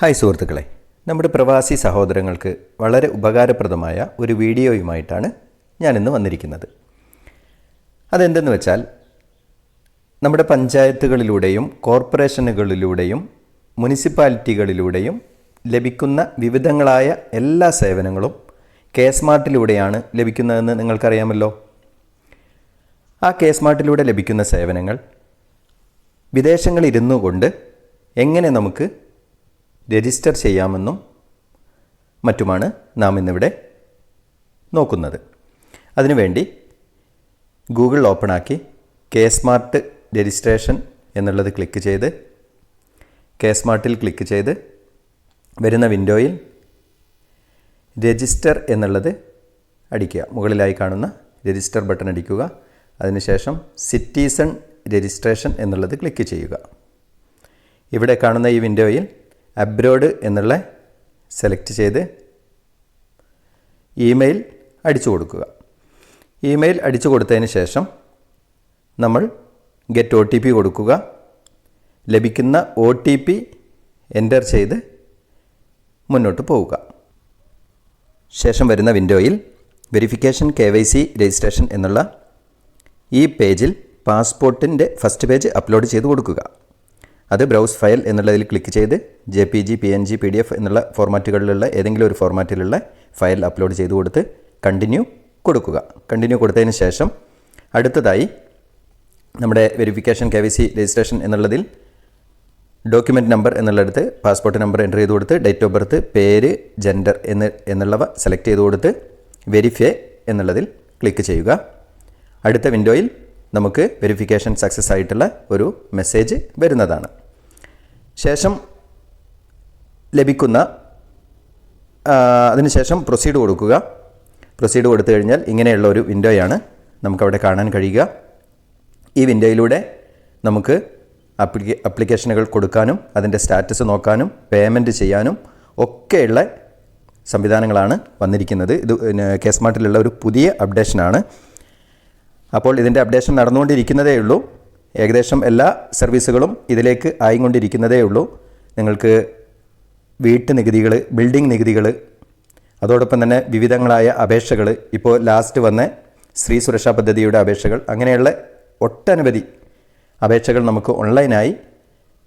Hi സുഹൃത്തുക്കളെ. നമ്മുടെ പ്രവാസി സഹോദരങ്ങൾക്ക് വളരെ ഉപകാരപ്രദമായ ഒരു വീഡിയോയുമായിട്ടാണ് ഞാനിന്ന് വന്നിരിക്കുന്നത്. അതെന്തെന്ന് വെച്ചാൽ നമ്മുടെ പഞ്ചായത്തുകളിലൂടെയും കോർപ്പറേഷനുകളിലൂടെയും മുനിസിപ്പാലിറ്റികളിലൂടെയും ലഭിക്കുന്ന വിവിധങ്ങളായ എല്ലാ സേവനങ്ങളും കെ സ്മാർട്ടിലൂടെയാണ് ലഭിക്കുന്നതെന്ന് നിങ്ങൾക്കറിയാമല്ലോ. ആ കെ സ്മാർട്ടിലൂടെ ലഭിക്കുന്ന സേവനങ്ങൾ വിദേശങ്ങളിരുന്നു കൊണ്ട് എങ്ങനെ നമുക്ക് രജിസ്റ്റർ ചെയ്യാമെന്നും മറ്റുമാണ് നാം ഇന്നിവിടെ നോക്കുന്നത്. അതിനുവേണ്ടി ഗൂഗിൾ ഓപ്പണാക്കി കെ സ്മാർട്ട് രജിസ്ട്രേഷൻ എന്നുള്ളത് ക്ലിക്ക് ചെയ്ത് കെ സ്മാർട്ടിൽ ക്ലിക്ക് ചെയ്ത് വരുന്ന വിൻഡോയിൽ രജിസ്റ്റർ എന്നുള്ളത് അടിക്കുക. മുകളിലായി കാണുന്ന രജിസ്റ്റർ ബട്ടൺ അടിക്കുക. അതിനുശേഷം സിറ്റിസൺ രജിസ്ട്രേഷൻ എന്നുള്ളത് ക്ലിക്ക് ചെയ്യുക. ഇവിടെ കാണുന്ന ഈ വിൻഡോയിൽ അബ്രോഡ് എന്നുള്ള സെലക്ട് ചെയ്ത് ഇമെയിൽ അടിച്ചു കൊടുക്കുക. ഇമെയിൽ അടിച്ചു കൊടുത്തതിന് ശേഷം നമ്മൾ ഗെറ്റ് ഒ ടി പി കൊടുക്കുക. ലഭിക്കുന്ന ഒ ടി പി എന്റർ ചെയ്ത് മുന്നോട്ട് പോവുക. ശേഷം വരുന്ന വിൻഡോയിൽ verification K Y C registration എന്നുള്ള ഈ പേജിൽ പാസ്പോർട്ടിന്റെ ഫസ്റ്റ് പേജ് അപ്ലോഡ് ചെയ്ത് കൊടുക്കുക. അത് ബ്രൗസ് ഫയൽ എന്നുള്ളതിൽ ക്ലിക്ക് ചെയ്ത് J P G P N G P D F എന്നുള്ള ഫോർമാറ്റുകളിലുള്ള ഏതെങ്കിലും ഒരു ഫോർമാറ്റിലുള്ള ഫയൽ അപ്ലോഡ് ചെയ്ത് കൊടുത്ത് കണ്ടിന്യൂ കൊടുക്കുക. കണ്ടിന്യൂ കൊടുത്തതിന് ശേഷം അടുത്തതായി നമ്മുടെ verification K V C registration എന്നുള്ളതിൽ ഡോക്യുമെന്റ് നമ്പർ എന്നുള്ളിടത്ത് പാസ്പോർട്ട് നമ്പർ എന്റർ ചെയ്ത് കൊടുത്ത് ഡേറ്റ് ഓഫ് ബർത്ത് പേര് ജെൻഡർ എന്ന് എന്നുള്ളവ സെലക്ട് ചെയ്ത് കൊടുത്ത് വെരിഫൈ എന്നുള്ളതിൽ ക്ലിക്ക് ചെയ്യുക. അടുത്ത വിൻഡോയിൽ നമുക്ക് വെരിഫിക്കേഷൻ സക്സസ് ആയിട്ടുള്ള ഒരു മെസ്സേജ് വരുന്നതാണ്. ശേഷം ലഭിക്കുന്ന അതിനുശേഷം പ്രൊസീഡ് കൊടുക്കുക. പ്രൊസീഡ് കൊടുത്തു കഴിഞ്ഞാൽ ഇങ്ങനെയുള്ള ഒരു വിൻഡോയാണ് നമുക്കവിടെ കാണാൻ കഴിയുക. ഈ വിൻഡോയിലൂടെ നമുക്ക് അപ്ലിക്ക അപ്ലിക്കേഷനുകൾ കൊടുക്കാനും അതിന്റെ സ്റ്റാറ്റസ് നോക്കാനും പേയ്മെന്റ് ചെയ്യാനും ഒക്കെയുള്ള സംവിധാനങ്ങളാണ് വന്നിരിക്കുന്നത്. ഇത് കേസ്മാർട്ടിലുള്ള ഒരു പുതിയ അപ്ഡേഷനാണ് അപ്പോൾ ഇതിന്റെ അപ്ഡേഷൻ നടന്നുകൊണ്ടിരിക്കുന്നതേ ഉള്ളൂ. ഏകദേശം എല്ലാ സർവീസുകളും ഇതിലേക്ക് ആയിക്കൊണ്ടിരിക്കുന്നതേ ഉള്ളൂ. നിങ്ങൾക്ക് വീട്ടു നികുതികൾ ബിൽഡിംഗ് നികുതികൾ അതോടൊപ്പം തന്നെ വിവിധങ്ങളായ അപേക്ഷകൾ ഇപ്പോൾ ലാസ്റ്റ് വന്ന സ്ത്രീ സുരക്ഷാ പദ്ധതിയുടെ അപേക്ഷകൾ അങ്ങനെയുള്ള ഒട്ടനവധി അപേക്ഷകൾ നമുക്ക് ഓൺലൈനായി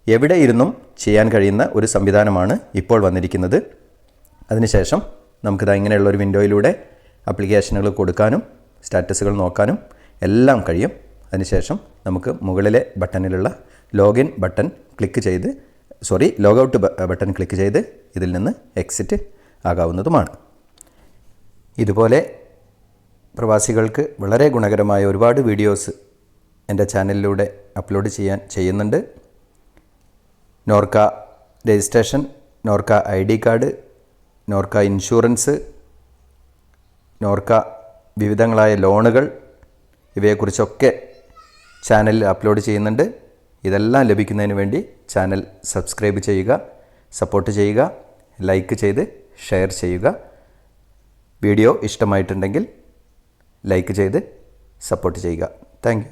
എവിടെ ഇരുന്നും ചെയ്യാൻ കഴിയുന്ന ഒരു സംവിധാനമാണ് ഇപ്പോൾ വന്നിരിക്കുന്നത്. അതിനുശേഷം നമുക്കിത് ഇങ്ങനെയുള്ള ഒരു വിൻഡോയിലൂടെ ആപ്ലിക്കേഷനുകൾ കൊടുക്കാനും സ്റ്റാറ്റസുകൾ നോക്കാനും എല്ലാം കഴിയും. അതിനുശേഷം നമുക്ക് മുകളിലെ ബട്ടണിലുള്ള ലോഗിൻ ബട്ടൺ ക്ലിക്ക് ചെയ്ത് സോറി ലോഗൗട്ട് ബട്ടൺ ക്ലിക്ക് ചെയ്ത് ഇതിൽ നിന്ന് എക്സിറ്റ് ആകാവുന്നതുമാണ്. ഇതുപോലെ പ്രവാസികൾക്ക് വളരെ ഗുണകരമായ ഒരുപാട് വീഡിയോസ് എന്റെ ചാനലിലൂടെ അപ്ലോഡ് ചെയ്യാൻ ചെയ്യുന്നുണ്ട്. NORKA registration NORKA I D card NORKA insurance NORKA വിവിധങ്ങളായ ലോണുകൾ ഇവയെക്കുറിച്ചൊക്കെ ചാനലിൽ അപ്ലോഡ് ചെയ്യുന്നുണ്ട്. ഇതെല്ലാം ലഭിക്കുന്നതിന് വേണ്ടി ചാനൽ സബ്സ്ക്രൈബ് ചെയ്യുക സപ്പോർട്ട് ചെയ്യുക ലൈക്ക് ചെയ്ത് ഷെയർ ചെയ്യുക. വീഡിയോ ഇഷ്ടമായിട്ടുണ്ടെങ്കിൽ ലൈക്ക് ചെയ്ത് സപ്പോർട്ട് ചെയ്യുക. താങ്ക്